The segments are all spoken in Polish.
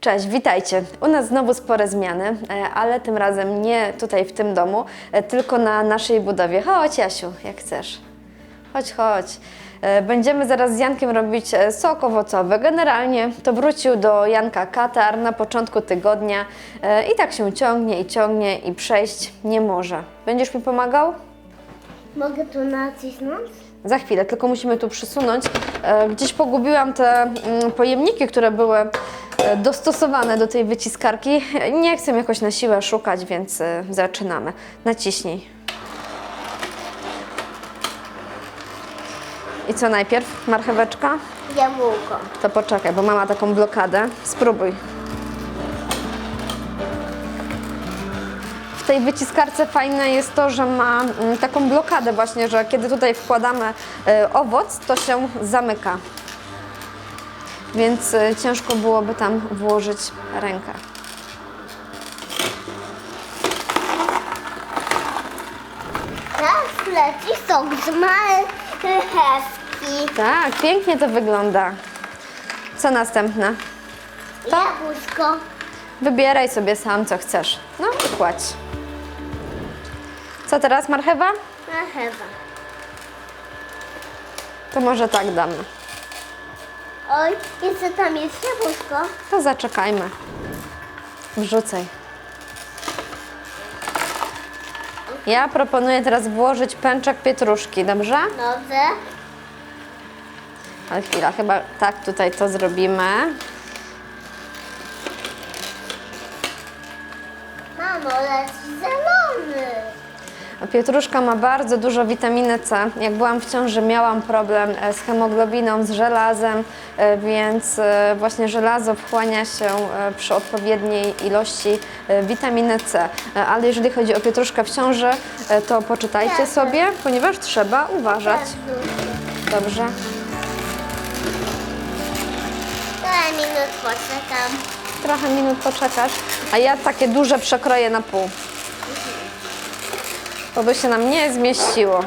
Cześć, witajcie. U nas znowu spore zmiany, e, ale tym razem nie tutaj w tym domu, e, tylko na naszej budowie. Chodź, Jasiu, jak chcesz. Chodź, chodź. E, Będziemy zaraz z Jankiem robić sok owocowy. Generalnie to wrócił do Janka katar na początku tygodnia i tak się ciągnie i ciągnie i przejść nie może. Będziesz mi pomagał? Mogę tu nacisnąć? Za chwilę, tylko musimy tu przysunąć. Gdzieś pogubiłam te mm, pojemniki, które były dostosowane do tej wyciskarki. Nie chcę jakoś na siłę szukać, więc e, zaczynamy. Naciśnij. I co najpierw? Marcheweczka? Jabłko. To poczekaj, bo mama taką blokadę. Spróbuj. W tej wyciskarce fajne jest to, że ma mm, taką blokadę właśnie, że kiedy tutaj wkładamy e, owoc, to się zamyka. Więc e, ciężko byłoby tam włożyć rękę. Teraz leci sok z marchewki. Tak, pięknie to wygląda. Co następne? To? Jabłuszko. Wybieraj sobie sam, co chcesz. No i kładź. Co teraz, marchewa? Marchewa. To może tak damy. Oj, jeszcze tam jest jabłuszko. To zaczekajmy. Wrzucaj. Ja proponuję teraz włożyć pęczek pietruszki, dobrze? Dobrze. Ale chwila, chyba tak tutaj to zrobimy. Mamo, leci zielony. Pietruszka ma bardzo dużo witaminy C. Jak byłam w ciąży, miałam problem e, z hemoglobiną, z żelazem, e, więc e, właśnie żelazo wchłania się przy odpowiedniej ilości witaminy C. Ale jeżeli chodzi o pietruszkę w ciąży, to poczytajcie sobie, ponieważ trzeba uważać. Dobrze? Tyle minut poczekam. Trochę minut poczekasz, a ja takie duże przekroję na pół. To by się nam nie zmieściło.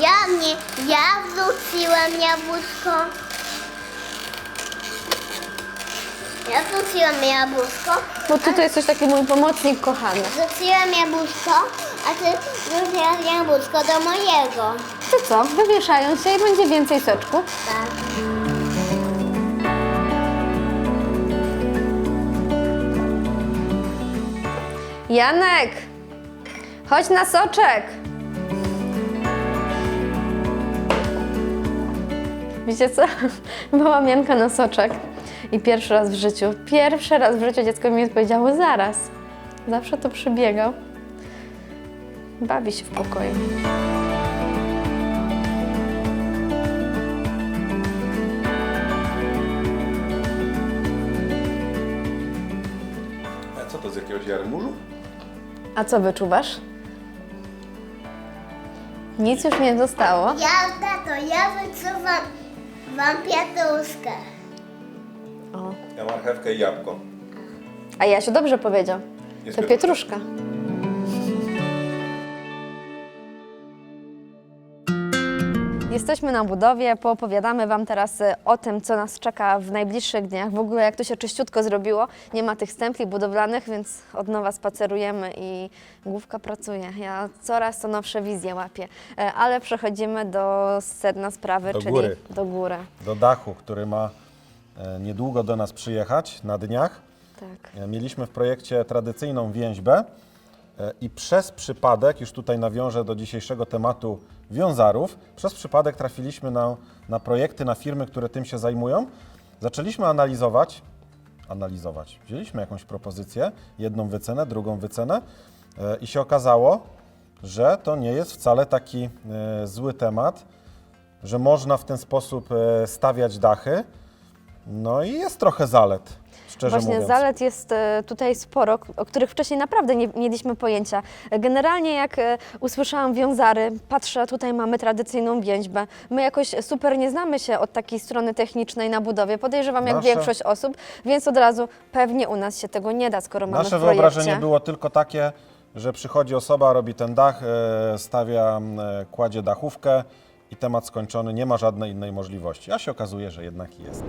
Ja nie, ja wrzuciłem jabłuszko. Ja wrzuciłem jabłuszko, Bo tutaj jest coś taki mój pomocnik kochany. wrzuciłem jabłuszko, a ty wrzuciłaś jabłuszko do mojego. To co? Wywieszają się i będzie więcej soczku. Tak. Janek! Chodź na soczek! Wiecie co? Byłam Janka na soczek i pierwszy raz w życiu, pierwszy raz w życiu dziecko mi powiedziało zaraz. Zawsze to przybiegał. Bawi się w pokoju. A co to z jakiegoś jarmużu? A co wyczuwasz? Nic już nie zostało. Ja, tato, ja wyczuwam wam pietruszkę. O. Ja marchewkę i jabłko. A Jasiu dobrze powiedział. Jest To pietruszka. Jesteśmy na budowie, poopowiadamy Wam teraz y, o tym, co nas czeka w najbliższych dniach. W ogóle jak to się czyściutko zrobiło, nie ma tych stempli budowlanych, więc od nowa spacerujemy i główka pracuje. Ja coraz to nowsze wizje łapię, E, ale przechodzimy do sedna sprawy, Do czyli góry. do góry. do dachu, który ma e, niedługo do nas przyjechać na dniach. Tak. E, Mieliśmy w projekcie tradycyjną więźbę i przez przypadek, już tutaj nawiążę do dzisiejszego tematu wiązarów, przez przypadek trafiliśmy na, na projekty, na firmy, które tym się zajmują. Zaczęliśmy analizować, analizować. Wzięliśmy jakąś propozycję, jedną wycenę, drugą wycenę e, i się okazało, że to nie jest wcale taki e, zły temat, że można w ten sposób e, stawiać dachy. No i jest trochę zalet, szczerze Właśnie mówiąc. zalet jest e, tutaj sporo, o których wcześniej naprawdę nie mieliśmy pojęcia. E, Generalnie jak e, usłyszałam wiązary, patrzę, tutaj mamy tradycyjną więźbę. My jakoś super nie znamy się od takiej strony technicznej na budowie, podejrzewam jak Nasze- większość osób, więc od razu pewnie u nas się tego nie da, skoro mamy Nasze w projekcie. wyobrażenie było tylko takie, że przychodzi osoba, robi ten dach, e, stawia, m, e, kładzie dachówkę i temat skończony, nie ma żadnej innej możliwości. A się okazuje, że jednak jest.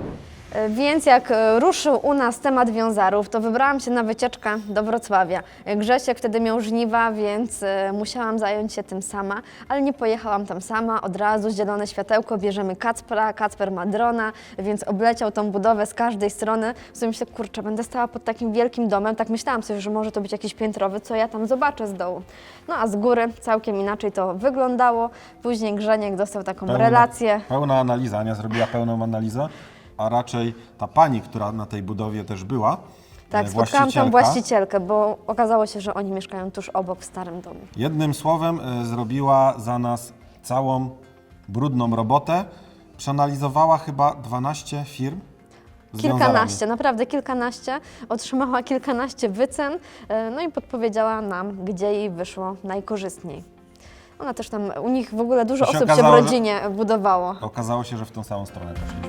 Więc jak e, ruszył u nas temat wiązarów, to wybrałam się na wycieczkę do Wrocławia. Grzesiek wtedy miał żniwa, więc e, musiałam zająć się tym sama, ale nie pojechałam tam sama. Od razu zielone światełko, bierzemy Kacpra, Kacper ma drona, więc obleciał tą budowę z każdej strony. W sumie myślę, kurczę, będę stała pod takim wielkim domem. Tak myślałam sobie, że może to być jakiś piętrowy, co ja tam zobaczę z dołu. No a z góry całkiem inaczej to wyglądało. Później Grzeniek dostał taką relację. Pełna analiza, Ania zrobiła pełną analizę, a raczej ta pani, która na tej budowie też była, Tak, e, spotkałam tam właścicielkę, bo okazało się, że oni mieszkają tuż obok w starym domu. Jednym słowem e, zrobiła za nas całą brudną robotę. Przeanalizowała chyba 12 firm. Kilkanaście, naprawdę kilkanaście. Otrzymała kilkanaście wycen, e, no i podpowiedziała nam, gdzie jej wyszło najkorzystniej. Ona też tam, u nich w ogóle dużo To się osób się w okazało, że- rodzinie budowało. Okazało się, że w tą samą stronę poszliśmy.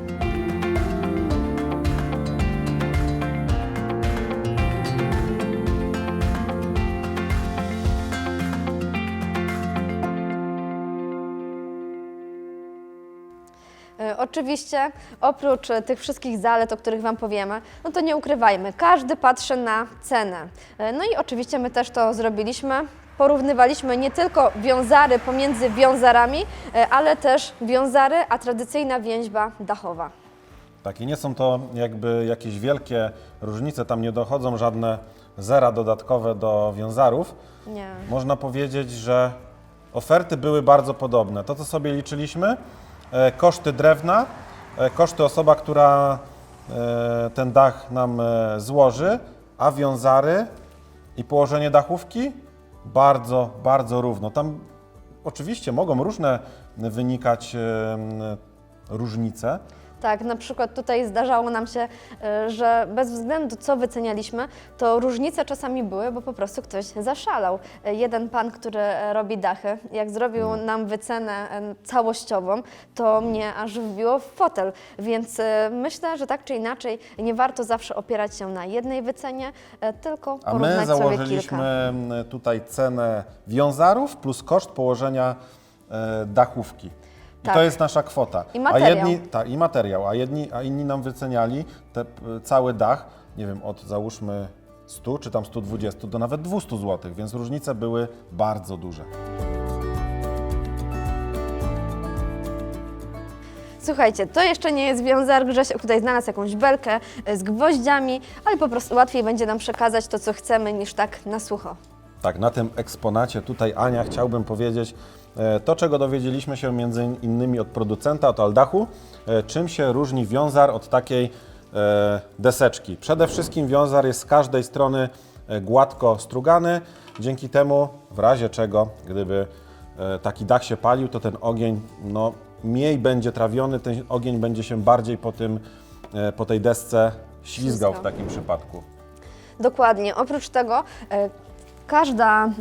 Oczywiście, oprócz e, tych wszystkich zalet, o których Wam powiemy, no to nie ukrywajmy, każdy patrzy na cenę. E, No i oczywiście my też to zrobiliśmy. Porównywaliśmy nie tylko wiązary pomiędzy wiązarami, e, ale też wiązary, a tradycyjna więźba dachowa. Tak, i nie są to jakby jakieś wielkie różnice, tam nie dochodzą żadne zera dodatkowe do wiązarów. Nie. Można powiedzieć, że oferty były bardzo podobne. To, co sobie liczyliśmy, koszty drewna, e, koszty osoba, która e, ten dach nam e, złoży, a wiązary i położenie dachówki bardzo, bardzo równo. Tam oczywiście mogą różne wynikać e, różnice, Tak, na przykład tutaj zdarzało nam się, e, że bez względu co wycenialiśmy, to różnice czasami były, bo po prostu ktoś zaszalał. E, Jeden pan, który e, robi dachy, jak zrobił nam wycenę całościową, to mnie aż wbiło w fotel. Więc myślę, że tak czy inaczej nie warto zawsze opierać się na jednej wycenie, tylko A my porównać sobie kilka. założyliśmy tutaj cenę wiązarów plus koszt położenia e, dachówki. I Tak. to jest nasza kwota. I materiał. A jedni, tak, i materiał, a, jedni, a inni nam wyceniali te, cały dach, nie wiem, od załóżmy 100 czy tam 120 do nawet 200 zł, więc różnice były bardzo duże. Słuchajcie, to jeszcze nie jest wiązar. Grzesiek tutaj znalazł jakąś belkę e, z gwoździami, ale po prostu łatwiej będzie nam przekazać to, co chcemy, niż tak na sucho. Tak, na tym eksponacie tutaj Ania chciałbym powiedzieć to, czego dowiedzieliśmy się między innymi od producenta, od Aldachu, e, czym się różni wiązar od takiej e, deseczki. Przede wszystkim wiązar jest z każdej strony e, gładko strugany, dzięki temu w razie czego, gdyby e, taki dach się palił, to ten ogień no, mniej będzie trawiony, ten ogień będzie się bardziej po, tym, e, po tej desce ślizgał w takim przypadku. Dokładnie. Oprócz tego e, każda mm,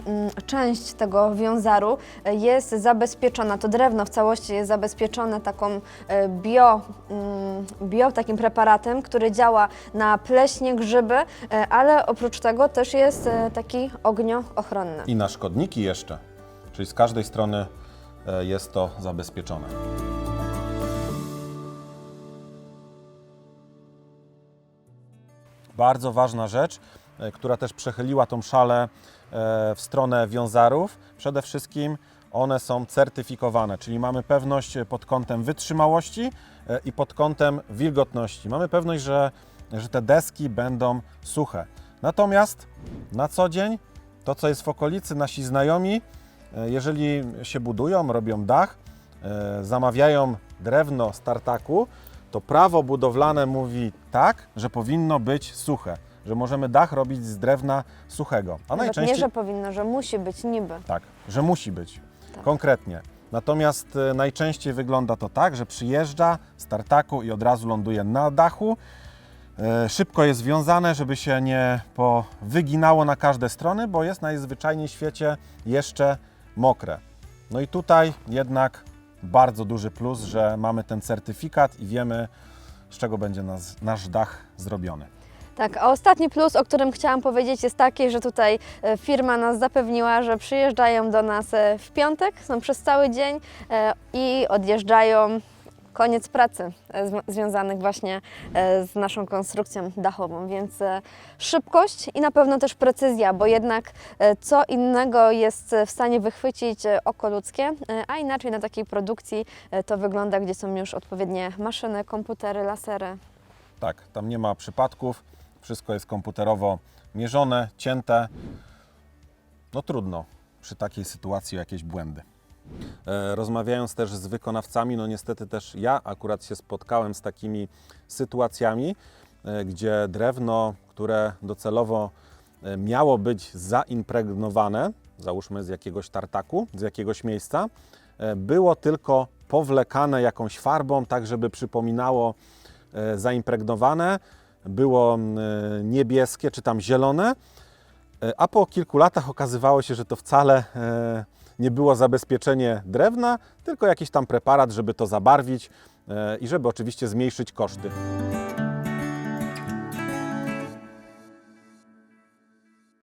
część tego wiązaru e, jest zabezpieczona, to drewno w całości jest zabezpieczone taką e, bio, mm, bio takim preparatem, który działa na pleśnie, grzyby, e, ale oprócz tego też jest taki ognioochronny. I na szkodniki jeszcze, czyli z każdej strony jest to zabezpieczone. Bardzo ważna rzecz, która też przechyliła tą szalę e, w stronę wiązarów. Przede wszystkim one są certyfikowane, czyli mamy pewność pod kątem wytrzymałości e, i pod kątem wilgotności. Mamy pewność, że, że te deski będą suche. Natomiast na co dzień to, co jest w okolicy, nasi znajomi, e, jeżeli się budują, robią dach, e, zamawiają drewno z tartaku, to prawo budowlane mówi tak, że powinno być suche, że możemy dach robić z drewna suchego. A Nawet najczęściej nie, że powinno, że musi być niby. tak, że musi być. Tak. Konkretnie. Natomiast e, najczęściej wygląda to tak, że przyjeżdża z tartaku i od razu ląduje na dachu. E, Szybko jest związane, żeby się nie powyginało na każde strony, bo jest najzwyczajniej w świecie jeszcze mokre. No i tutaj jednak bardzo duży plus, że mamy ten certyfikat i wiemy, z czego będzie nas, nasz dach zrobiony. Tak, a ostatni plus, o którym chciałam powiedzieć, jest taki, że tutaj e, firma nas zapewniła, że przyjeżdżają do nas e, w piątek, są przez cały dzień e, i odjeżdżają koniec pracy zw- związanych właśnie z naszą konstrukcją dachową, więc szybkość i na pewno też precyzja, bo jednak co innego jest w stanie wychwycić oko ludzkie, a inaczej na takiej produkcji to wygląda, gdzie są już odpowiednie maszyny, komputery, lasery. Tak, tam nie ma przypadków, wszystko jest komputerowo mierzone, cięte. No trudno przy takiej sytuacji o jakieś błędy. E, Rozmawiając też z wykonawcami, no niestety też ja akurat się spotkałem z takimi sytuacjami, e, gdzie drewno, które docelowo e, miało być zaimpregnowane, załóżmy z jakiegoś tartaku, z jakiegoś miejsca, było tylko powlekane jakąś farbą, tak żeby przypominało zaimpregnowane, było mm, e, niebieskie czy tam zielone, e, a po kilku latach okazywało się, że to wcale e, nie było zabezpieczenie drewna, tylko jakiś tam preparat, żeby to zabarwić i żeby oczywiście zmniejszyć koszty.